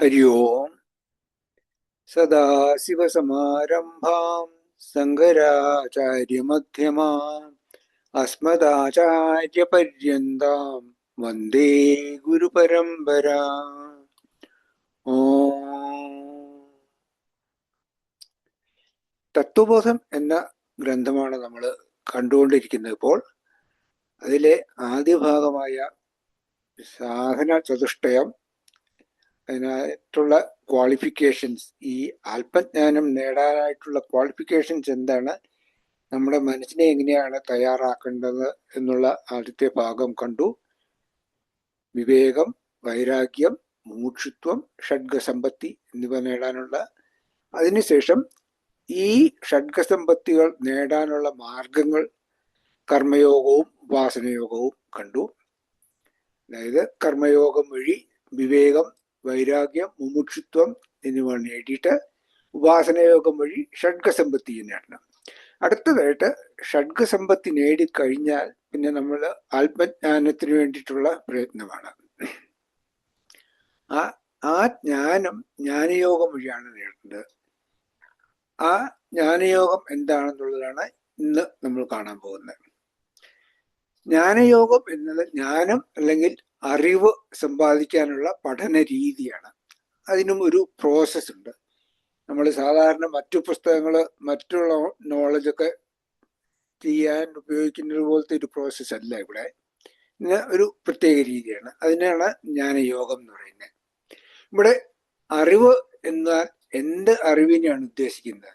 हरि ओम् सदाशिवसमारम्भां शङ्कराचार्यमध्यमाम् अस्मदाचार्यपर्यन्तां वन्दे ഗുരുപരമ്പരാ ഓം തത്വബോധം എന്ന ഗ്രന്ഥമാണ് നമ്മൾ കണ്ടുകൊണ്ടിരിക്കുന്നത് ഇപ്പോൾ അതിലെ ആദ്യ ഭാഗമായ സാധന ചതുഷ്ടയം അതിനായിട്ടുള്ള ക്വാളിഫിക്കേഷൻസ് ഈ ആത്മജ്ഞാനം നേടാനായിട്ടുള്ള ക്വാളിഫിക്കേഷൻസ് എന്താണ്? നമ്മുടെ മനസ്സിനെ എങ്ങനെയാണ് തയ്യാറാക്കേണ്ടത് എന്നുള്ള ആദ്യത്തെ ഭാഗം കണ്ടു. വിവേകം വൈരാഗ്യം മൂക്ഷുത്വം ഷഡ്ഗസമ്പത്തി എന്നിവ നേടാനുള്ള. അതിനുശേഷം ഈ ഷഡ്ഗസമ്പത്തികൾ നേടാനുള്ള മാർഗങ്ങൾ കർമ്മയോഗവും ഉപാസനയോഗവും കണ്ടു. അതായത് കർമ്മയോഗം വഴി വിവേകം വൈരാഗ്യം മുമുക്ഷുത്വം എന്നിവ നേടിയിട്ട് ഉപാസനയോഗം വഴി ഷഡ്ഗസമ്പത്തി നേടണം അടുത്തതായിട്ട് ഷഡ്ഗസമ്പത്തി നേടിക്കഴിഞ്ഞാൽ പിന്നെ നമ്മൾ ആത്മജ്ഞാനത്തിന് വേണ്ടിയിട്ടുള്ള പ്രയത്നമാണ്. ആ ആ ജ്ഞാനം ജ്ഞാനയോഗം വഴിയാണ് നേടേണ്ടത്. ആ ജ്ഞാനയോഗം എന്താണെന്നുള്ളതാണ് ഇന്ന് നമ്മൾ കാണാൻ പോകുന്നത്. ജ്ഞാനയോഗം എന്നത് ജ്ഞാനം അല്ലെങ്കിൽ അറിവ് സമ്പാദിക്കാനുള്ള പഠന രീതിയാണ്. അതിനും ഒരു പ്രോസസ് ഉണ്ട്. നമ്മൾ സാധാരണ മറ്റു പുസ്തകങ്ങൾ മറ്റുള്ള നോളജൊക്കെ ചെയ്യാൻ ഉപയോഗിക്കുന്നത് പോലത്തെ ഒരു പ്രോസസ് അല്ല ഇവിടെ. ഒരു പ്രത്യേക രീതിയാണ്. അതിനാണ് ജ്ഞാനയോഗം എന്ന് പറയുന്നത്. ഇവിടെ അറിവ് എന്നാൽ എന്ത് അറിവിനെയാണ് ഉദ്ദേശിക്കുന്നത്?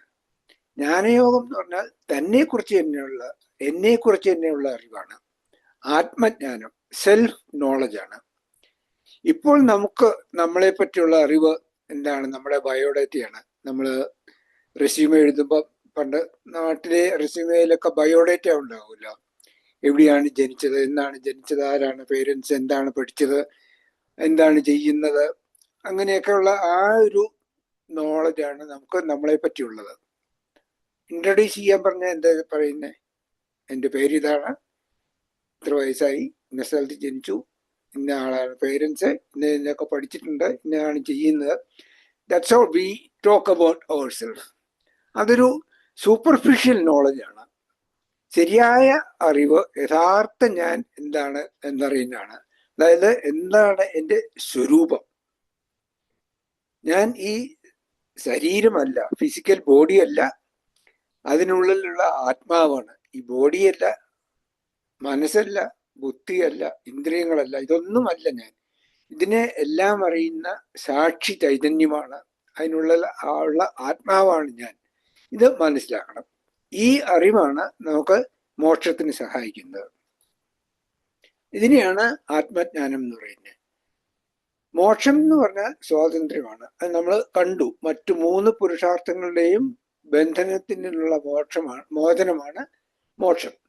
ജ്ഞാനയോഗം എന്ന് പറഞ്ഞാൽ തന്നെ കുറിച്ച് തന്നെയുള്ള എന്നെ കുറിച്ച് തന്നെയുള്ള അറിവാണ്. ആത്മജ്ഞാനം. സെൽഫ് നോളജാണ് ഇപ്പോൾ നമുക്ക് നമ്മളെ പറ്റിയുള്ള അറിവ് എന്താണ്? നമ്മുടെ ബയോഡേറ്റയാണ് നമ്മൾ റെസ്യൂമെ എഴുതുമ്പോൾ പണ്ട് നാട്ടിലെ റെസ്യൂമയിലൊക്കെ ബയോഡേറ്റ ഉണ്ടാവില്ല എവിടെയാണ് ജനിച്ചത്? എന്നാണ് ജനിച്ചത്? ആരാണ് പേരൻസ് എന്താണ് പഠിച്ചത്? എന്താണ് ചെയ്യുന്നത്? അങ്ങനെയൊക്കെയുള്ള ആ ഒരു നോളജാണ് നമുക്ക് നമ്മളെ പറ്റിയുള്ളത്. ഇൻട്രൊഡ്യൂസ് ചെയ്യാൻ പറഞ്ഞാൽ എന്താ പറയുന്നത് എന്റെ ഇതാണ്. ഇത്ര വയസ്സായി. ഇന്ന സ്ഥലത്ത് ജനിച്ചു ഇന്ന ആളാണ് പേരൻസ് ഇന്ന ഇന്നൊക്കെ പഠിച്ചിട്ടുണ്ട് ഇന്നാണ് ചെയ്യുന്നത്. That's all we talk about our self അതൊരു സൂപ്പർഫിഷ്യൽ നോളജാണ് ശരിയായ അറിവ് യഥാർത്ഥ ഞാൻ എന്താണ് എന്നറിയുന്നതാണ്. അതായത് എന്താണ് എന്റെ സ്വരൂപം. ഞാൻ ഈ ശരീരമല്ല ഫിസിക്കൽ ബോഡിയല്ല അതിനുള്ളിലുള്ള ആത്മാവാണ്. ഈ ബോഡിയല്ല മനസ്സല്ല ബുദ്ധിയല്ല ഇന്ദ്രിയങ്ങളല്ല ഇതൊന്നുമല്ല ഞാൻ. ഇതിനെ എല്ലാം അറിയുന്ന സാക്ഷി ചൈതന്യമാണ്. അതിനുള്ള ഉള്ള ആത്മാവാണ് ഞാൻ. ഇത് മനസ്സിലാക്കണം. ഈ അറിവാണ് നമുക്ക് മോക്ഷത്തിന് സഹായിക്കുന്നത്. ഇതിനെയാണ് ആത്മജ്ഞാനം എന്ന് പറയുന്നത്. മോക്ഷം എന്ന് പറഞ്ഞാൽ സ്വാതന്ത്ര്യമാണ്. അത് നമ്മൾ കണ്ടു. മറ്റു മൂന്ന് പുരുഷാർത്ഥങ്ങളുടെയും ബന്ധനത്തിനുള്ള മോക്ഷമാണ് മോചനമാണ് മോക്ഷം.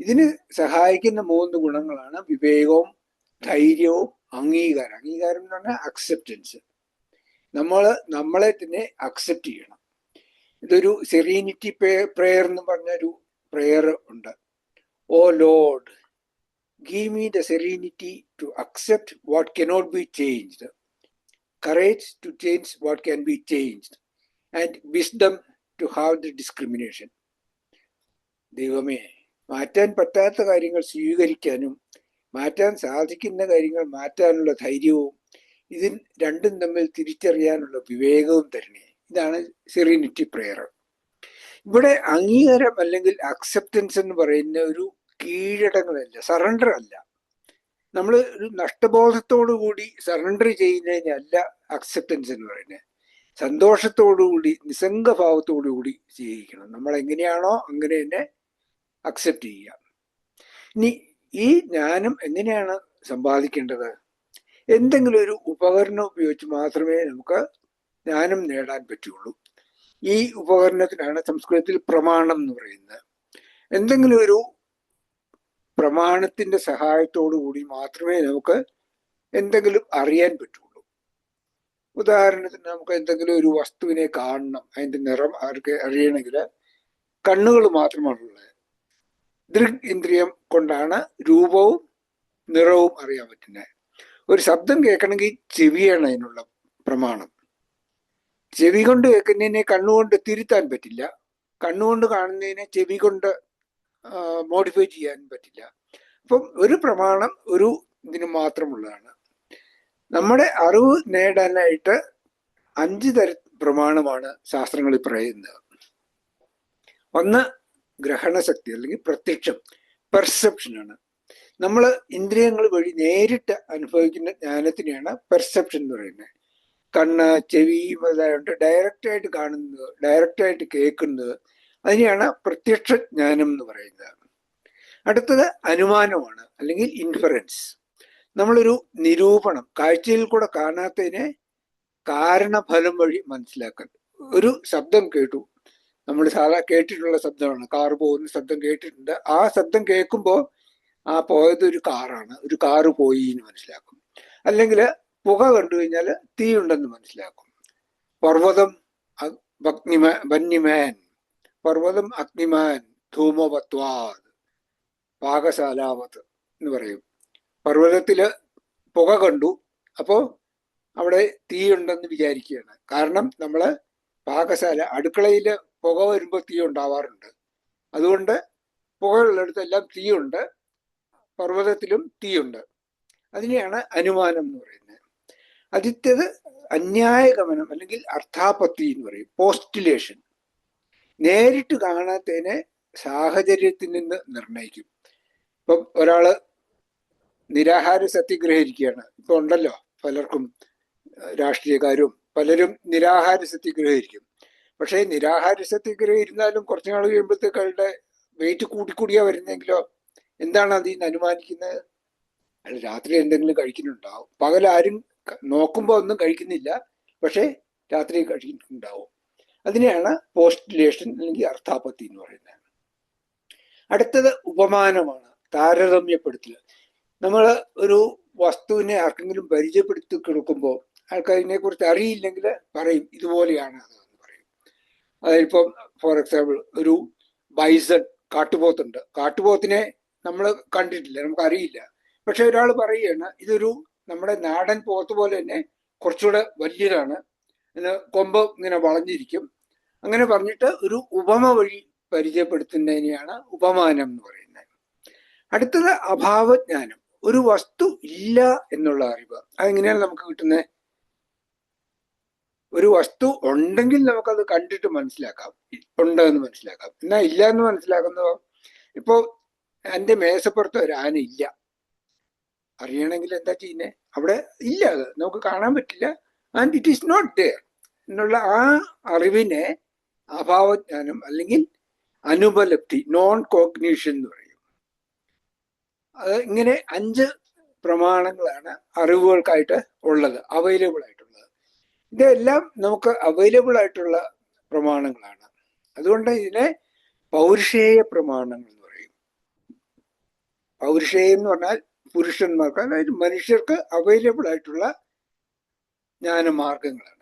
ഇതിന് സഹായിക്കുന്ന മൂന്ന് ഗുണങ്ങളാണ് വിവേകവും ധൈര്യവും അംഗീകാരം. അംഗീകാരം എന്ന് പറഞ്ഞാൽ അക്സെപ്റ്റൻസ് നമ്മൾ നമ്മളെ തന്നെ അക്സെപ്റ്റ് ചെയ്യണം. ഇതൊരു സെറീനിറ്റി പ്രെയർ എന്ന് പറഞ്ഞൊരു പ്രെയർ ഉണ്ട്. O Lord give me the serenity to accept what cannot be changed courage to change what can be changed and wisdom to have the discrimination ദൈവമേ മാറ്റാൻ പറ്റാത്ത കാര്യങ്ങൾ സ്വീകരിക്കാനും മാറ്റാൻ സാധിക്കുന്ന കാര്യങ്ങൾ മാറ്റാനുള്ള ധൈര്യവും ഇതിൽ രണ്ടും തമ്മിൽ തിരിച്ചറിയാനുള്ള വിവേകവും തരണേ. ഇതാണ് സെറീനിറ്റി പ്രെയർ. ഇവിടെ അംഗീകാരം അല്ലെങ്കിൽ അക്സെപ്റ്റൻസ് എന്ന് പറയുന്ന ഒരു കീഴടങ്ങളല്ല സറണ്ടർ അല്ല. നമ്മൾ ഒരു നഷ്ടബോധത്തോടു കൂടി സറണ്ടർ ചെയ്യുന്നതിനല്ല അക്സെപ്റ്റൻസ് എന്ന് പറയുന്നത് സന്തോഷത്തോടു കൂടി നിസ്സംഗഭാവത്തോടു കൂടി ജീവിക്കണം. നമ്മൾ എങ്ങനെയാണോ അങ്ങനെ തന്നെ അക്സെപ്റ്റ് ചെയ്യുക. ഇനി ഈ ജ്ഞാനം എങ്ങനെയാണ് സമ്പാദിക്കേണ്ടത്? എന്തെങ്കിലും ഒരു ഉപകരണം ഉപയോഗിച്ച് മാത്രമേ നമുക്ക് ജ്ഞാനം നേടാൻ പറ്റുള്ളൂ. ഈ ഉപകരണത്തിനാണ് സംസ്കൃതത്തിൽ പ്രമാണം എന്ന് പറയുന്നത്. എന്തെങ്കിലും ഒരു പ്രമാണത്തിന്റെ സഹായത്തോടു കൂടി മാത്രമേ നമുക്ക് എന്തെങ്കിലും അറിയാൻ പറ്റുള്ളൂ. ഉദാഹരണത്തിന് നമുക്ക് എന്തെങ്കിലും ഒരു വസ്തുവിനെ കാണണം. അതിന്റെ നിറം അറിയണമെങ്കിൽ കണ്ണുകൾ മാത്രമാണുള്ളത്. ദൃഗ് ഇന്ദ്രിയം കൊണ്ടാണ് രൂപവും നിറവും അറിയാൻ പറ്റുന്നത്. ഒരു ശബ്ദം കേൾക്കണമെങ്കിൽ ചെവിയാണ് അതിനുള്ള പ്രമാണം. ചെവി കൊണ്ട് കേൾക്കുന്നതിനെ കണ്ണുകൊണ്ട് തിരുത്താൻ പറ്റില്ല. കണ്ണുകൊണ്ട് കാണുന്നതിനെ ചെവി കൊണ്ട് മോഡിഫൈ ചെയ്യാൻ പറ്റില്ല. അപ്പം ഒരു പ്രമാണം ഒരു ഇതിന് മാത്രമുള്ളതാണ്. നമ്മുടെ അറിവ് നേടാനായിട്ട് അഞ്ച് തര പ്രമാണമാണ് ശാസ്ത്രങ്ങളിൽ പറയുന്നത്. ഒന്ന് ഗ്രഹണശക്തി അല്ലെങ്കിൽ പ്രത്യക്ഷം പെർസെപ്ഷനാണ് നമ്മൾ ഇന്ദ്രിയങ്ങൾ വഴി നേരിട്ട് അനുഭവിക്കുന്ന ജ്ഞാനത്തിനെയാണ് പെർസെപ്ഷൻ എന്ന് പറയുന്നത്. കണ്ണ് ചെവി മുതലായിട്ട് ഡയറക്റ്റ് ആയിട്ട് കാണുന്നത് ഡയറക്റ്റ് ആയിട്ട് കേൾക്കുന്നത് അതിനെയാണ് പ്രത്യക്ഷ ജ്ഞാനം എന്ന് പറയുന്നത്. അടുത്തത് അനുമാനമാണ് അല്ലെങ്കിൽ ഇൻഫറൻസ് നമ്മളൊരു നിരൂപണം കാഴ്ചയിൽ കൂടെ കാണാത്തതിനെ കാരണഫലം വഴി മനസ്സിലാക്കൽ ഒരു ശബ്ദം കേട്ടു നമ്മൾ സാധാ കേട്ടിട്ടുള്ള ശബ്ദമാണ്. കാർ പോകുന്ന ശബ്ദം കേട്ടിട്ടുണ്ട്. ആ ശബ്ദം കേൾക്കുമ്പോൾ ആ പോയത് ഒരു കാറാണ്. ഒരു കാറ് പോയി എന്ന് മനസ്സിലാക്കും. അല്ലെങ്കിൽ പുക കണ്ടു കഴിഞ്ഞാൽ തീ ഉണ്ടെന്ന് മനസ്സിലാക്കും. പർവതം അഗ്നിമാൻ വന്യമാൻ പർവതം അഗ്നിമാൻ ധൂമവത്വാത് പാകശാലാവത് എന്ന് പറയും. പർവതത്തിൽ പുക കണ്ടു. അപ്പോ അവിടെ തീയുണ്ടെന്ന് വിചാരിക്കുകയാണ്. കാരണം നമ്മൾ പാകശാല അടുക്കളയിൽ പുക വരുമ്പോൾ തീ ഉണ്ടാവാറുണ്ട്. അതുകൊണ്ട് പുകയുള്ളിടത്തെല്ലാം തീയുണ്ട്. പർവതത്തിലും തീയുണ്ട്. അതിനെയാണ് അനുമാനം എന്ന് പറയുന്നത്. ആദ്യത്തേത് അന്യായഗമനം അല്ലെങ്കിൽ അർത്ഥാപത്തി എന്ന് പറയും. പോസ്റ്റുലേഷൻ നേരിട്ട് കാണാത്തതിനെ സാഹചര്യത്തിൽ നിന്ന് നിർണയിക്കും. ഇപ്പം ഒരാൾ നിരാഹാര സത്യഗ്രഹിക്കുകയാണ് ഇപ്പൊ ഉണ്ടല്ലോ പലർക്കും രാഷ്ട്രീയക്കാരും പലരും നിരാഹാര സത്യഗ്രഹിക്കും പക്ഷേ നിരാഹാര സത്യഗ്രഹം ഇരുന്നാലും കുറച്ചു നാൾ കഴിയുമ്പോഴത്തേക്ക് വെയിറ്റ് കൂടിക്കൂടിയാ വരുന്നെങ്കിലോ? എന്താണ് അതിൽ നിന്ന് അനുമാനിക്കുന്നത്? രാത്രി എന്തെങ്കിലും കഴിക്കുന്നുണ്ടാവും. പകൽ ആരും നോക്കുമ്പോൾ ഒന്നും കഴിക്കുന്നില്ല. പക്ഷേ രാത്രി കഴിക്കുന്നുണ്ടാവും. അതിനെയാണ് പോസ്റ്റുലേഷൻ അല്ലെങ്കിൽ അർത്ഥാപത്തി എന്ന് പറയുന്നത്. അടുത്തത് ഉപമാനമാണ്. താരതമ്യപ്പെടുത്തൽ. നമ്മൾ ഒരു വസ്തുവിനെ ആർക്കെങ്കിലും പരിചയപ്പെടുത്തി കൊടുക്കുമ്പോൾ ആൾക്കാരിനെ കുറിച്ച് അറിയില്ലെങ്കിൽ പറയും ഇതുപോലെയാണ് അത്. പറയും ഫോർ എക്സാമ്പിൾ ഒരു ബൈസൺ കാട്ടുപോത്തുണ്ട്. കാട്ടുപോത്തിനെ നമ്മൾ കണ്ടിട്ടില്ല നമുക്ക് അറിയില്ല പക്ഷെ ഒരാൾ പറയുകയാണ് ഇതൊരു നമ്മുടെ നാടൻ പോത്ത് പോലെ തന്നെ കുറച്ചുകൂടെ വലിയതാണ്. കൊമ്പ് ഇങ്ങനെ വളഞ്ഞിരിക്കും. അങ്ങനെ പറഞ്ഞിട്ട് ഒരു ഉപമ വഴി പരിചയപ്പെടുത്തുന്നതിനെയാണ് ഉപമാനം എന്ന് പറയുന്നത്. അടുത്തത് അഭാവജ്ഞാനം. ഒരു വസ്തു ഇല്ല എന്നുള്ള അറിവ്. അതെങ്ങനെയാണ് നമുക്ക് കിട്ടുന്നത്? ഒരു വസ്തു ഉണ്ടെങ്കിൽ നമുക്കത് കണ്ടിട്ട് മനസ്സിലാക്കാം. ഉണ്ട് എന്ന് മനസ്സിലാക്കാം. എന്നാ ഇല്ല എന്ന് മനസ്സിലാക്കുന്നതോ ഇപ്പോ എന്റെ മേശപ്പുറത്ത് ഒരു ആന ഇല്ല. അറിയണമെങ്കിൽ എന്താ ചെയ്യുന്നത് അവിടെ ഇല്ല അത്. നമുക്ക് കാണാൻ പറ്റില്ല. And it is not there എന്നുള്ള ആ അറിവിനെ അഭാവജ്ഞാനം അല്ലെങ്കിൽ അനുപലബ്ധി നോൺ കോഗ്നീഷൻ എന്ന് പറയും. അത് ഇങ്ങനെ അഞ്ച് പ്രമാണങ്ങളാണ് അറിവുകൾക്കായിട്ട് ഉള്ളത്. അവൈലബിൾ ആയിട്ടുള്ളത് ഇതെല്ലാം നമുക്ക് അവൈലബിൾ ആയിട്ടുള്ള പ്രമാണങ്ങളാണ്. അതുകൊണ്ട് ഇതിനെ പൗരുഷേയ പ്രമാണങ്ങൾ എന്ന് പറയും. പൗരുഷേയം എന്ന് പറഞ്ഞാൽ പുരുഷന്മാർക്ക് അതായത് മനുഷ്യർക്ക് അവൈലബിൾ ആയിട്ടുള്ള ജ്ഞാനമാർഗങ്ങളാണ്.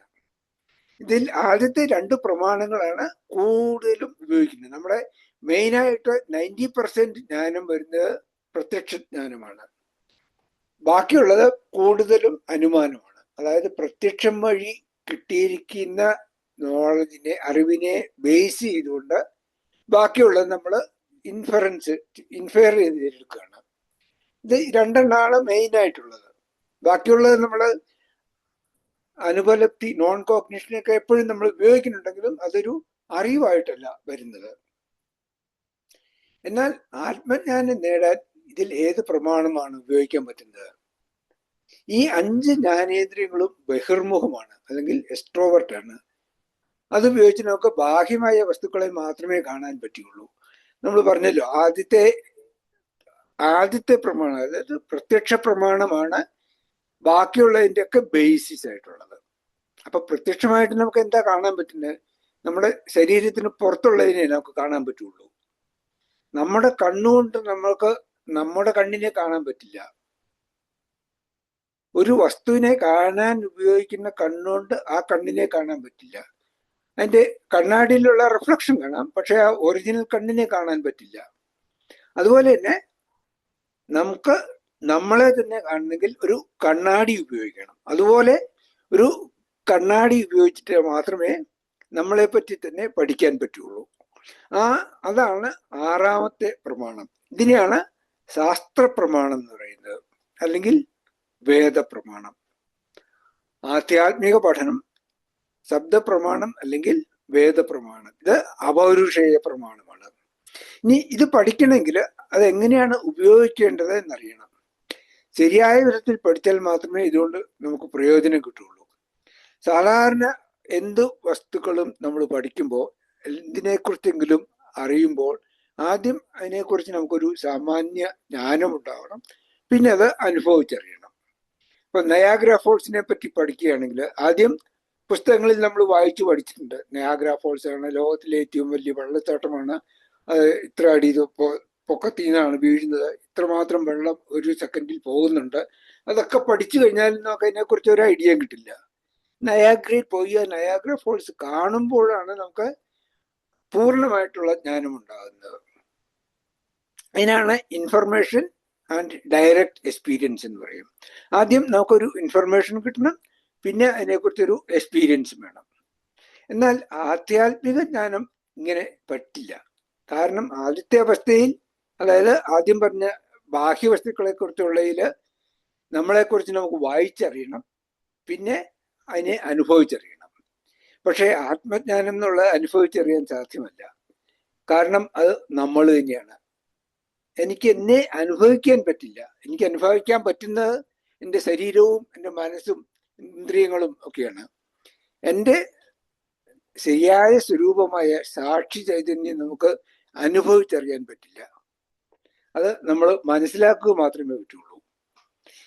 ഇതിൽ ആദ്യത്തെ രണ്ട് പ്രമാണങ്ങളാണ് കൂടുതലും ഉപയോഗിക്കുന്നത്. നമ്മുടെ മെയിനായിട്ട് നയന്റി പെർസെന്റ് ജ്ഞാനം വരുന്നത് പ്രത്യക്ഷ ജ്ഞാനമാണ്. ബാക്കിയുള്ളത് കൂടുതലും അനുമാനമാണ്. അതായത് പ്രത്യക്ഷം വഴി കിട്ടിയിരിക്കുന്ന നോളജിനെ അറിവിനെ ബേസ് ചെയ്തുകൊണ്ട് ബാക്കിയുള്ളത് നമ്മൾ ഇൻഫറൻസ് ഇൻഫെയർ ചെയ്തെടുക്കുകയാണ്. ഇത് രണ്ടെണ്ണമാണ് മെയിൻ ആയിട്ടുള്ളത്. ബാക്കിയുള്ളത് നമ്മൾ അനുപലപ്തി നോൺ കോഗ്നിഷനൊക്കെ എപ്പോഴും നമ്മൾ ഉപയോഗിക്കുന്നുണ്ടെങ്കിലും അതൊരു അറിവായിട്ടല്ല വരുന്നത്. എന്നാൽ ആത്മജ്ഞാനം നേടാൻ ഇതിൽ ഏത് പ്രമാണമാണ് ഉപയോഗിക്കാൻ പറ്റുന്നത്? ഈ അഞ്ച് ജ്ഞാനേന്ദ്രിയങ്ങളും ബഹിർമുഖമാണ് അല്ലെങ്കിൽ എക്സ്ട്രോവർട്ട് ആണ്. അത് ഉപയോഗിച്ച് നമുക്ക് ബാഹ്യമായ വസ്തുക്കളെ മാത്രമേ കാണാൻ പറ്റുകയുള്ളൂ. നമ്മൾ പറഞ്ഞല്ലോ ആദ്യത്തെ ആദ്യത്തെ പ്രമാണം അതായത് പ്രത്യക്ഷ പ്രമാണമാണ് ബാക്കിയുള്ളതിന്റെ ഒക്കെ ബേസിസ് ആയിട്ടുള്ളത്. അപ്പൊ പ്രത്യക്ഷമായിട്ട് നമുക്ക് എന്താ കാണാൻ പറ്റുന്നത്? നമ്മുടെ ശരീരത്തിന് പുറത്തുള്ളതിനെ നമുക്ക് കാണാൻ പറ്റുള്ളൂ നമ്മുടെ കണ്ണുകൊണ്ട് നമ്മൾക്ക് നമ്മുടെ കണ്ണിനെ കാണാൻ പറ്റില്ല. ഒരു വസ്തുവിനെ കാണാൻ ഉപയോഗിക്കുന്ന കണ്ണുകൊണ്ട് ആ കണ്ണിനെ കാണാൻ പറ്റില്ല. അതിന്റെ കണ്ണാടിയിലുള്ള റിഫ്ലക്ഷൻ കാണാം പക്ഷെ ആ ഒറിജിനൽ കണ്ണിനെ കാണാൻ പറ്റില്ല. അതുപോലെ തന്നെ നമുക്ക് നമ്മളെ തന്നെ കാണണമെങ്കിൽ ഒരു കണ്ണാടി ഉപയോഗിക്കണം. അതുപോലെ ഒരു കണ്ണാടി ഉപയോഗിച്ചിട്ട് മാത്രമേ നമ്മളെ പറ്റി തന്നെ പഠിക്കാൻ പറ്റുള്ളൂ. ആ അതാണ് ആറാമത്തെ പ്രമാണം. ഇതിനെയാണ് ശാസ്ത്ര പ്രമാണം എന്ന് പറയുന്നത്. അല്ലെങ്കിൽ വേദപ്രമാണം. ആധ്യാത്മിക പഠനം ശബ്ദപ്രമാണം അല്ലെങ്കിൽ വേദപ്രമാണം. ഇത് അപൗരുഷേയ പ്രമാണമാണ്. ഇനി ഇത് പഠിക്കണമെങ്കിൽ അത് എങ്ങനെയാണ് ഉപയോഗിക്കേണ്ടത് എന്നറിയണം. ശരിയായ വിധത്തിൽ പഠിച്ചാൽ മാത്രമേ ഇതുകൊണ്ട് നമുക്ക് പ്രയോജനം കിട്ടുള്ളൂ സാധാരണ എന്ത് വസ്തുക്കളും നമ്മൾ പഠിക്കുമ്പോൾ എന്തിനെക്കുറിച്ചെങ്കിലും അറിയുമ്പോൾ ആദ്യം അതിനെക്കുറിച്ച് നമുക്കൊരു സാമാന്യ ജ്ഞാനം ഉണ്ടാവണം. പിന്നെ അത് അനുഭവിച്ചറിയണം. ഇപ്പൊ നയാഗ്ര ഫോൾസിനെ പറ്റി പഠിക്കുകയാണെങ്കിൽ ആദ്യം പുസ്തകങ്ങളിൽ നമ്മൾ വായിച്ചു പഠിച്ചിട്ടുണ്ട്. നയാഗ്ര ഫോൾസ് ആണ് ലോകത്തിലെ ഏറ്റവും വലിയ വെള്ളച്ചാട്ടമാണ്. ഇത്ര അടി പൊക്കത്തിൽ നിന്നാണ് വീഴുന്നത്. ഇത്രമാത്രം വെള്ളം ഒരു സെക്കൻഡിൽ പോകുന്നുണ്ട്. അതൊക്കെ പഠിച്ചു കഴിഞ്ഞാൽ നമുക്ക് അതിനെക്കുറിച്ച് ഒരു ഐഡിയ കിട്ടില്ല. നയാഗ്രയിൽ പോയി ആ നയാഗ്ര ഫോൾസ് കാണുമ്പോഴാണ് നമുക്ക് പൂർണമായിട്ടുള്ള ജ്ഞാനം ഉണ്ടാകുന്നത് അതിനാണ് ഇൻഫർമേഷൻ ആൻഡ് ഡയറക്റ്റ് എക്സ്പീരിയൻസ് എന്ന് പറയും. ആദ്യം നമുക്കൊരു ഇൻഫർമേഷൻ കിട്ടണം പിന്നെ അതിനെക്കുറിച്ചൊരു എക്സ്പീരിയൻസ് വേണം. എന്നാൽ ആധ്യാത്മിക ജ്ഞാനം ഇങ്ങനെ പറ്റില്ല. കാരണം ആദ്യത്തെ അവസ്ഥയിൽ അതായത് ആദ്യം പറഞ്ഞ ബാഹ്യവസ്തുക്കളെ കുറിച്ചുള്ളതിൽ നമ്മളെക്കുറിച്ച് നമുക്ക് വായിച്ചറിയണം പിന്നെ അതിനെ അനുഭവിച്ചറിയണം. പക്ഷേ ആത്മജ്ഞാനം എന്നുള്ളത് അനുഭവിച്ചറിയാൻ സാധ്യമല്ല. കാരണം അത് നമ്മൾ തന്നെയാണ്. എനിക്ക് എന്നെ അനുഭവിക്കാൻ പറ്റില്ല. എനിക്ക് അനുഭവിക്കാൻ പറ്റുന്നത് എന്റെ ശരീരവും എന്റെ മനസ്സും ഇന്ദ്രിയങ്ങളും ഒക്കെയാണ്. എന്റെ ശരിയായ സ്വരൂപമായ സാക്ഷി ചൈതന്യം നമുക്ക് അനുഭവിച്ചറിയാൻ പറ്റില്ല. അത് നമ്മൾ മനസ്സിലാക്കുക മാത്രമേ പറ്റുള്ളൂ.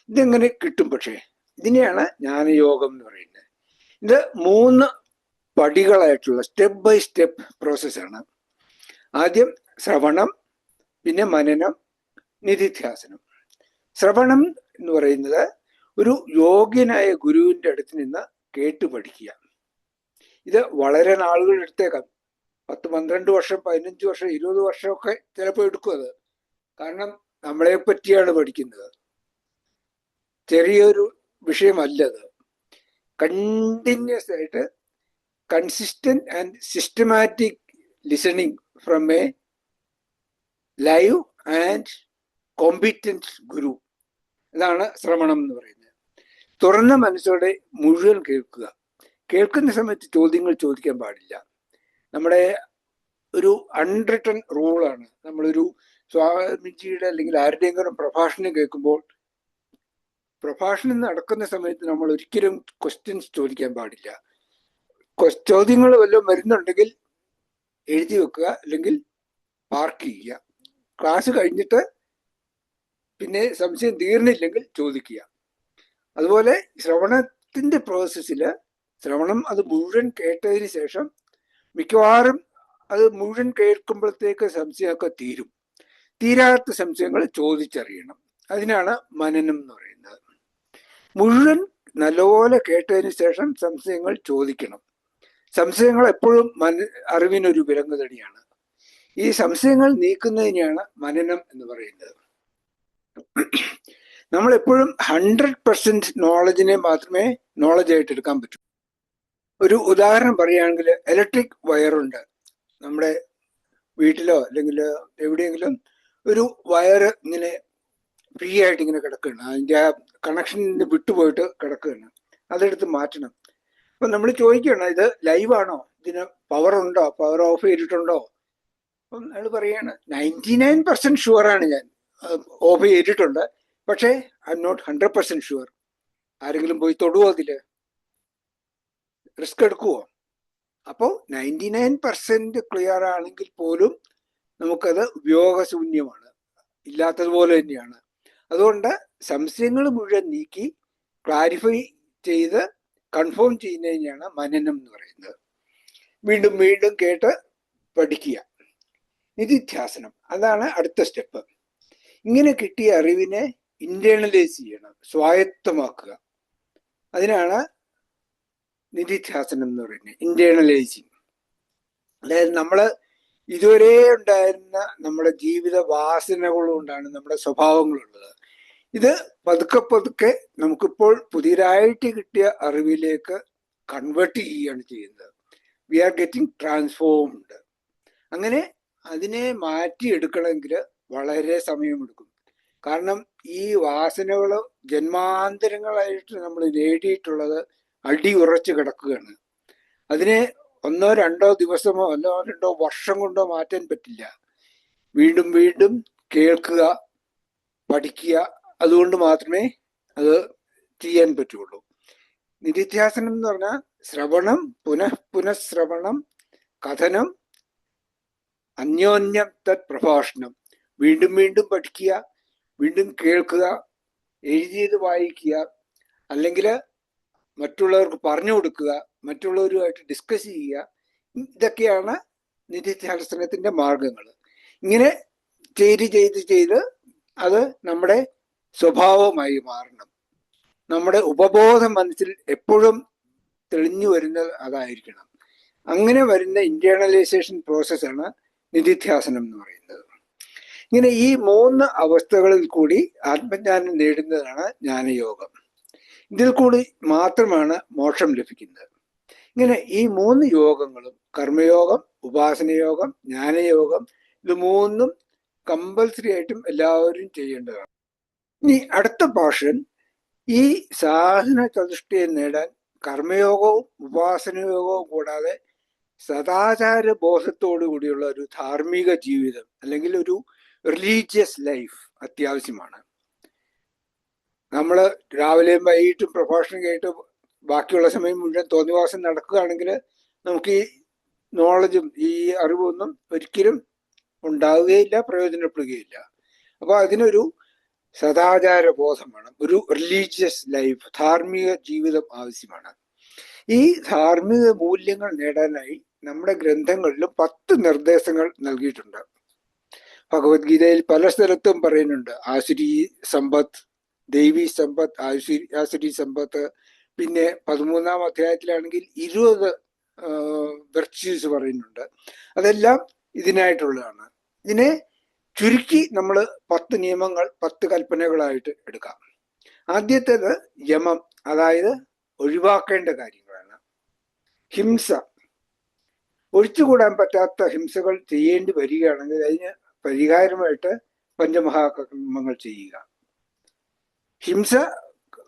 ഇതെങ്ങനെ കിട്ടും പക്ഷേ? ഇതിനെയാണ് ജ്ഞാനയോഗം എന്ന് പറയുന്നത്. ഇത് മൂന്ന് പടികളായിട്ടുള്ള സ്റ്റെപ്പ് ബൈ സ്റ്റെപ്പ് പ്രോസസ്സാണ്. ആദ്യം ശ്രവണം പിന്നെ മനനം നിധിധ്യാസനം. ശ്രവണം എന്ന് പറയുന്നത് ഒരു യോഗ്യനായ ഗുരുവിന്റെ അടുത്ത് നിന്ന് കേട്ടു പഠിക്കുക. ഇത് വളരെ നാളുകൾ എടുത്തേക്കാം പത്ത് പന്ത്രണ്ട് വർഷം പതിനഞ്ച് വർഷം ഇരുപത് വർഷമൊക്കെ ചിലപ്പോൾ എടുക്കും അത്. കാരണം നമ്മളെ പറ്റിയാണ് പഠിക്കുന്നത്. ചെറിയൊരു വിഷയമല്ലത് കണ്ടിന്യൂസ് ആയിട്ട് consistent and systematic listening from a live and competence guru അതാണ് ശ്രവണം എന്ന് പറയുന്നത്. തുറന്ന മനസ്സോടെ മുഴുവൻ കേൾക്കുക. കേൾക്കുന്ന സമയത്ത് ചോദ്യങ്ങൾ ചോദിക്കാൻ പാടില്ല. നമ്മുടെ ഒരു അൺറിട്ടൺ റൂളാണ് നമ്മളൊരു സ്വാമിജിയുടെ അല്ലെങ്കിൽ ആരുടെയെങ്കിലും പ്രഭാഷണം കേൾക്കുമ്പോൾ പ്രഭാഷണം നടക്കുന്ന സമയത്ത് നമ്മൾ ഒരിക്കലും ക്വസ്റ്റ്യൻസ് ചോദിക്കാൻ പാടില്ല. ചോദ്യങ്ങൾ വല്ലതും വരുന്നുണ്ടെങ്കിൽ എഴുതി വെക്കുക അല്ലെങ്കിൽ പാർക്ക് ചെയ്യുക. ക്ലാസ് കഴിഞ്ഞിട്ട് പിന്നെ സംശയം തീർന്നില്ലെങ്കിൽ ചോദിക്കുക. അതുപോലെ ശ്രവണത്തിന്റെ പ്രോസസ്സിൽ ശ്രവണം അത് മുഴുവൻ കേട്ടതിന് ശേഷം മിക്കവാറും അത് മുഴുവൻ കേൾക്കുമ്പോഴത്തേക്ക് സംശയമൊക്കെ തീരും. തീരാത്ത സംശയങ്ങൾ ചോദിച്ചറിയണം. അതിനാണ് മനനം എന്ന് പറയുന്നത്. മുഴുവൻ നല്ലപോലെ കേട്ടതിന് ശേഷം സംശയങ്ങൾ ചോദിക്കണം. സംശയങ്ങൾ എപ്പോഴും മന അറിവിനൊരു വിലങ്ങുതടിയാണ്. ഈ സംശയങ്ങൾ നീക്കുന്നതിനെയാണ് മനനം എന്ന് പറയുന്നത്. നമ്മൾ എപ്പോഴും ഹൺഡ്രഡ് പെർസെന്റ് നോളജിനെ മാത്രമേ നോളജ് ആയിട്ട് എടുക്കാൻ പറ്റൂ. ഒരു ഉദാഹരണം പറയുകയാണെങ്കിൽ ഇലക്ട്രിക് വയറുണ്ട് നമ്മുടെ വീട്ടിലോ അല്ലെങ്കിൽ എവിടെയെങ്കിലും ഒരു വയർ ഇങ്ങനെ ഫ്രീ ആയിട്ട് ഇങ്ങനെ കിടക്കുകയാണ്. അതിന്റെ ആ കണക്ഷനിൽ വിട്ടുപോയിട്ട് കിടക്കുകയാണ്. അതെടുത്ത് മാറ്റണം. അപ്പൊ നമ്മൾ ചോദിക്കുകയാണ് ഇത് ലൈവാണോ ഇതിന് പവർ ഉണ്ടോ? പവർ ഓഫ് ചെയ്തിട്ടുണ്ടോ? അപ്പം അയാൾ പറയാണ് നയന്റി നയൻ പെർസെന്റ് ഷുവറാണ് ഞാൻ. ഓഫ് ചെയ്തിട്ടുണ്ട് പക്ഷേ I am not hundred percent sure ആരെങ്കിലും പോയി തൊടുവോ അതിൽ റിസ്ക് എടുക്കുവോ? അപ്പോൾ നയന്റി നയൻ പെർസെന്റ് ക്ലിയർ ആണെങ്കിൽ പോലും നമുക്കത് ഉപയോഗശൂന്യമാണ്. ഇല്ലാത്തതുപോലെ തന്നെയാണ്. അതുകൊണ്ട് സംശയങ്ങൾ മുഴുവൻ നീക്കി ക്ലാരിഫൈ ചെയ്ത് കൺഫേം ചെയ്യുന്നതിനെയാണ് മനനം എന്ന് പറയുന്നത്. വീണ്ടും വീണ്ടും കേട്ട് പഠിക്കുക. നിധിധ്യാസനം. അതാണ് അടുത്ത സ്റ്റെപ്പ്. ഇങ്ങനെ കിട്ടിയ അറിവിനെ ഇന്റേണലൈസ് ചെയ്യണം സ്വായത്തമാക്കുക. അതിനാണ് നിധിധ്യാസനം എന്ന് പറയുന്നത് ഇന്റേണലൈസിങ് അതായത് നമ്മൾ ഇതുവരെ ഉണ്ടായിരുന്ന നമ്മുടെ ജീവിത വാസനകളുണ്ടാണ് നമ്മുടെ സ്വഭാവങ്ങളുള്ളത്. ഇത് പതുക്കെ പതുക്കെ നമുക്കിപ്പോൾ പുതിയതായിട്ട് കിട്ടിയ അറിവിലേക്ക് കൺവേർട്ട് ചെയ്യുകയാണ് ചെയ്യുന്നത്. വി ആർ ഗെറ്റിംഗ് ട്രാൻസ്ഫോംഡ് അങ്ങനെ അതിനെ മാറ്റിയെടുക്കണമെങ്കിൽ വളരെ സമയമെടുക്കും. കാരണം ഈ വാസനകൾ ജന്മാന്തരങ്ങളായിട്ട് നമ്മൾ നേടിയിട്ടുള്ളത് അടി ഉറച്ചു കിടക്കുകയാണ്. അതിനെ ഒന്നോ രണ്ടോ ദിവസമോ ഒന്നോ രണ്ടോ വർഷം കൊണ്ടോ മാറ്റാൻ പറ്റില്ല. വീണ്ടും വീണ്ടും കേൾക്കുക പഠിക്കുക അതുകൊണ്ട് മാത്രമേ അത് ചെയ്യാൻ പറ്റുള്ളൂ. നിധിധ്യാസനം എന്ന് പറഞ്ഞാൽ ശ്രവണം പുനഃ പുനഃശ്രവണം കഥനം അന്യോന്യം തത് പ്രഭാഷണം വീണ്ടും വീണ്ടും പഠിക്കുക വീണ്ടും കേൾക്കുക എഴുതിയത് വായിക്കുക അല്ലെങ്കിൽ മറ്റുള്ളവർക്ക് പറഞ്ഞു കൊടുക്കുക മറ്റുള്ളവരുമായിട്ട് ഡിസ്കസ് ചെയ്യുക ഇതൊക്കെയാണ് നിധിധ്യാസനത്തിന്റെ മാർഗങ്ങൾ. ഇങ്ങനെ ചെയ്ത് ചെയ്ത് ചെയ്ത് അത് നമ്മുടെ സ്വഭാവമായി മാറണം. നമ്മുടെ ഉപബോധ മനസ്സിൽ എപ്പോഴും തെളിഞ്ഞു വരുന്നത് അതായിരിക്കണം. അങ്ങനെ വരുന്ന ഇന്റേണലൈസേഷൻ പ്രോസസ്സാണ് നിധിധ്യാസനം എന്ന് പറയുന്നത്. ഇങ്ങനെ ഈ മൂന്ന് അവസ്ഥകളിൽ കൂടി ആത്മജ്ഞാനം നേടുന്നതാണ് ജ്ഞാനയോഗം. ഇതിൽ കൂടി മാത്രമാണ് മോക്ഷം ലഭിക്കുന്നത്. ഇങ്ങനെ ഈ മൂന്ന് യോഗങ്ങളും കർമ്മയോഗം ഉപാസനയോഗം ജ്ഞാനയോഗം ഇത് മൂന്നും കമ്പൽസറി ആയിട്ടും എല്ലാവരും ചെയ്യേണ്ടതാണ്. ഇനി അടുത്ത പോർഷൻ ഈ സാധന ചതുഷ്ടയെ നേടാൻ കർമ്മയോഗവും ഉപാസനയോഗവും കൂടാതെ സദാചാര ബോധത്തോടു കൂടിയുള്ള ഒരു ധാർമ്മിക ജീവിതം അല്ലെങ്കിൽ ഒരു റിലീജിയസ് ലൈഫ് അത്യാവശ്യമാണ്. നമ്മൾ രാവിലെയും വൈകിട്ടും പ്രഭാഷണം കേട്ട് ബാക്കിയുള്ള സമയം മുഴുവൻ തോന്നിവാസം നടക്കുകയാണെങ്കിൽ നമുക്ക് ഈ നോളജും ഈ അറിവൊന്നും ഒരിക്കലും ഉണ്ടാവുകയില്ല പ്രയോജനപ്പെടുകയില്ല. അപ്പോൾ അതിനൊരു സദാചാര ബോധം വേണം ഒരു റിലീജിയസ് ലൈഫ് ധാർമ്മിക ജീവിതം ആവശ്യമാണ്. ഈ ധാർമ്മിക മൂല്യങ്ങൾ നേടാനായി നമ്മുടെ ഗ്രന്ഥങ്ങളിൽ പത്ത് നിർദ്ദേശങ്ങൾ നൽകിയിട്ടുണ്ട്. ഭഗവത്ഗീതയിൽ പല സ്ഥലത്തും പറയുന്നുണ്ട്. ആസുരി സമ്പത്ത് ദേവി സമ്പത്ത് ആസുരി ആസുരി സമ്പത്ത്. പിന്നെ പതിമൂന്നാം അധ്യായത്തിലാണെങ്കിൽ ഇരുപത് വെർച്യൂസ് പറയുന്നുണ്ട്. അതെല്ലാം ഇതിനായിട്ടുള്ളതാണ്. ഇതിനെ ചുരുക്കി നമ്മൾ പത്ത് നിയമങ്ങൾ പത്ത് കൽപ്പനകളായിട്ട് എടുക്കാം. ആദ്യത്തേത് യമം അതായത് ഒഴിവാക്കേണ്ട കാര്യങ്ങളാണ്. ഹിംസ ഒഴിച്ചുകൂടാൻ പറ്റാത്ത ഹിംസകൾ ചെയ്യേണ്ടി വരികയാണെങ്കിൽ അതിന് പരിഹാരമായിട്ട് പഞ്ചമഹാകർമ്മങ്ങൾ ചെയ്യുക. ഹിംസ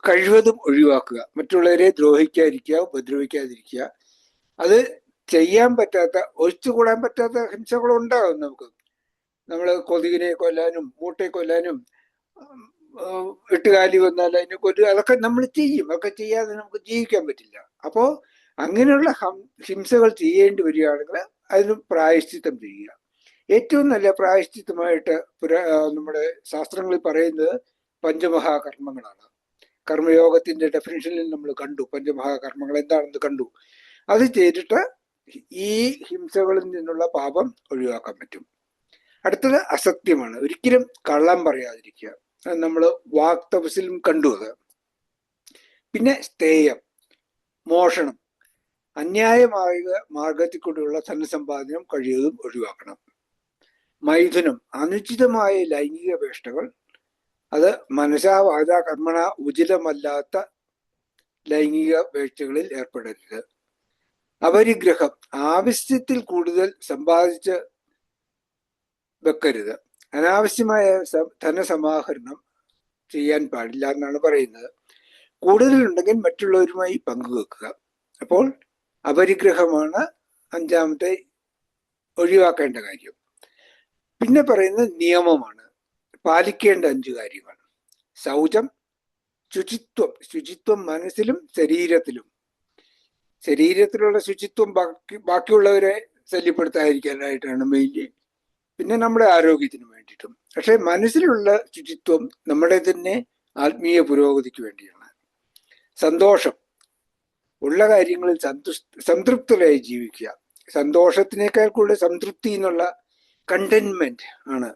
കഴിവതും ഒഴിവാക്കുക. മറ്റുള്ളവരെ ദ്രോഹിക്കാതിരിക്കുക ഉപദ്രവിക്കാതിരിക്കുക. അത് ചെയ്യാൻ പറ്റാത്ത ഒഴിച്ചുകൂടാൻ പറ്റാത്ത ഹിംസകളുണ്ടാകും നമുക്ക്. നമ്മൾ കൊതുകിനെ കൊല്ലാനും മൂട്ടയെ കൊല്ലാനും എട്ടുകാലി വന്നാൽ അതിനെ കൊല്ലുക അതൊക്കെ നമ്മൾ ചെയ്യും. അതൊക്കെ ചെയ്യാതെ നമുക്ക് ജീവിക്കാൻ പറ്റില്ല. അപ്പോൾ അങ്ങനെയുള്ള ഹിംസകൾ ചെയ്യേണ്ടി വരികയാണെങ്കിൽ അതിന് പ്രായശ്ചിത്തം ചെയ്യുക. ഏറ്റവും നല്ല പ്രായശ്ചിത്തമായിട്ട് പുര നമ്മുടെ ശാസ്ത്രങ്ങളിൽ പറയുന്നത് പഞ്ചമഹാകർമ്മങ്ങളാണ്. കർമ്മയോഗത്തിന്റെ ഡെഫിനിഷനിൽ നമ്മൾ കണ്ടു. പഞ്ചമഹാകർമ്മങ്ങൾ എന്താണെന്ന് കണ്ടു. അത് ചെയ്തിട്ട് ഈ ഹിംസകളിൽ നിന്നുള്ള പാപം ഒഴിവാക്കാൻ പറ്റും. അടുത്തത് അസത്യമാണ്. ഒരിക്കലും കള്ളം പറയാതിരിക്കുക. നമ്മൾ വാക്തപസിലും കണ്ടു അത്. പിന്നെ സ്ഥേയം മോഷണം. അന്യായമായ മാർഗത്തിൽ കൂടിയുള്ള ധനസമ്പാദനം കഴിയതും ഒഴിവാക്കണം. മൈഥുനം അനുചിതമായ ലൈംഗിക വേഷ്ടകൾ അത് മനസാ വാച കർമ്മണ ഉചിതമല്ലാത്ത ലൈംഗിക വേഴ്ചകളിൽ ഏർപ്പെടരുത്. അപരിഗ്രഹം ആവശ്യത്തിൽ കൂടുതൽ സമ്പാദിച്ച് വെക്കരുത്. അനാവശ്യമായ ധനസമാഹരണം ചെയ്യാൻ പാടില്ല എന്നാണ് പറയുന്നത്. കൂടുതലുണ്ടെങ്കിൽ മറ്റുള്ളവരുമായി പങ്കുവെക്കുക. അപ്പോൾ അപരിഗ്രഹമാണ് അഞ്ചാമത്തെ ഒഴിവാക്കേണ്ട കാര്യം. പിന്നെ പറയുന്ന നിയമമാണ്. പാലിക്കേണ്ട അഞ്ചു കാര്യങ്ങൾ. ശൗചം ശുചിത്വം ശുചിത്വം മനസ്സിലും ശരീരത്തിലും. ശരീരത്തിലുള്ള ശുചിത്വം ബാക്കി ബാക്കിയുള്ളവരെ ശല്യപ്പെടുത്താതിരിക്കാനായിട്ടാണ് മെയിൻലി പിന്നെ നമ്മുടെ ആരോഗ്യത്തിന് വേണ്ടിയിട്ടും. പക്ഷെ മനസ്സിലുള്ള ശുചിത്വം നമ്മുടെ തന്നെ ആത്മീയ പുരോഗതിക്ക് വേണ്ടിയാണ്. സന്തോഷം. ഉള്ള കാര്യങ്ങളിൽ സന്തുഷ് സംതൃപ്തരായി ജീവിക്കുക. സന്തോഷത്തിനേക്കാൾ കൂടുതൽ സംതൃപ്തി എന്നുള്ള കണ്ടെൻമെന്റ് ആണ്.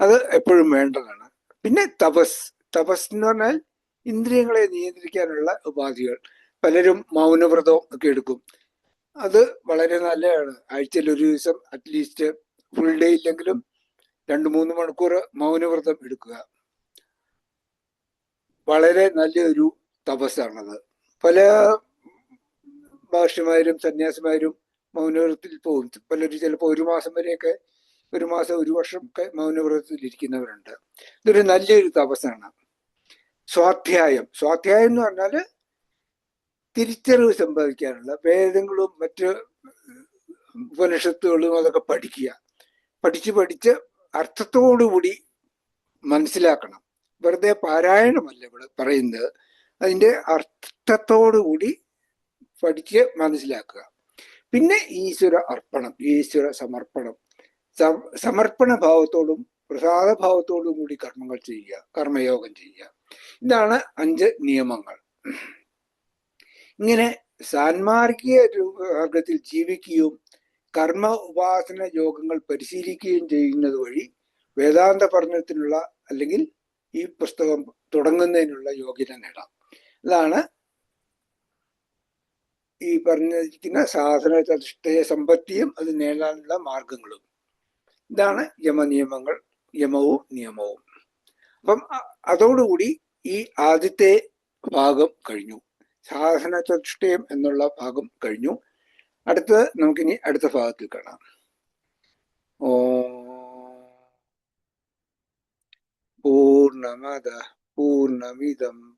അത് എപ്പോഴും വേണ്ടതാണ്. പിന്നെ തപസ്. തപസ് എന്ന് പറഞ്ഞാൽ ഇന്ദ്രിയങ്ങളെ നിയന്ത്രിക്കാനുള്ള ഉപാധികൾ. പലരും മൗനവ്രതം ഒക്കെ എടുക്കും. അത് വളരെ നല്ലതാണ്. ആഴ്ചയിൽ ഒരു ദിവസം അറ്റ്ലീസ്റ്റ് ഫുൾ ഡേ ഇല്ലെങ്കിലും രണ്ട് മൂന്ന് മണിക്കൂർ മൗനവ്രതം എടുക്കുക. വളരെ നല്ലൊരു തപസ്സാണത്. പല ഭാഷമാരും സന്യാസിമാരും മൗനവ്രതത്തിൽ പോകും. പലരും ചിലപ്പോൾ ഒരു മാസം വരെയൊക്കെ ഒരു മാസം ഒരു വർഷം ഒക്കെ മൗനവ്രതത്തിൽ ഇരിക്കുന്നവരുണ്ട്. ഇതൊരു നല്ലൊരു തപസ്സാണ്. സ്വാധ്യായം. സ്വാധ്യായം എന്ന് പറഞ്ഞാൽ തിരിച്ചറിവ് സമ്പാദിക്കാനുള്ള വേദങ്ങളും മറ്റ് ഉപനിഷത്തുകളും അതൊക്കെ പഠിക്കുക. പഠിച്ച് പഠിച്ച് അർത്ഥത്തോടുകൂടി മനസ്സിലാക്കണം. വെറുതെ പാരായണമല്ല ഇവിടെ പറയുന്നത്. അതിന്റെ അർത്ഥത്തോടുകൂടി പഠിച്ച് മനസ്സിലാക്കുക. പിന്നെ ഈശ്വര അർപ്പണം ഈശ്വര സമർപ്പണം. സമർപ്പണ ഭാവത്തോടും പ്രസാദ ഭാവത്തോടും കൂടി കർമ്മങ്ങൾ ചെയ്യുക കർമ്മയോഗം ചെയ്യുക. ഇതാണ് അഞ്ച് നിയമങ്ങൾ. ഇങ്ങനെ സാൻമാർഗിക രൂപത്തിൽ ജീവിക്കുകയും കർമ്മ ഉപാസന യോഗങ്ങൾ പരിശീലിക്കുകയും ചെയ്യുന്നത് വഴി വേദാന്ത പഠനത്തിനുള്ള അല്ലെങ്കിൽ ഈ പുസ്തകം തുടങ്ങുന്നതിനുള്ള യോഗ്യത നേടാം. അതാണ് ഈ പറഞ്ഞിരിക്കുന്ന സാധന ചതുഷ്ടയ സമ്പത്തിയും അത് നേടാനുള്ള മാർഗങ്ങളും. ഇതാണ് യമനിയമങ്ങൾ യമവും നിയമവും. അപ്പം അതോടുകൂടി ഈ ആദ്യത്തെ ഭാഗം കഴിഞ്ഞു. സാധന ചതുഷ്ടയം എന്നുള്ള ഭാഗം കഴിഞ്ഞു. അടുത്ത് നമുക്കിനി അടുത്ത ഭാഗത്തിൽ കാണാം. ഓ പൂർണമത പൂർണമിതം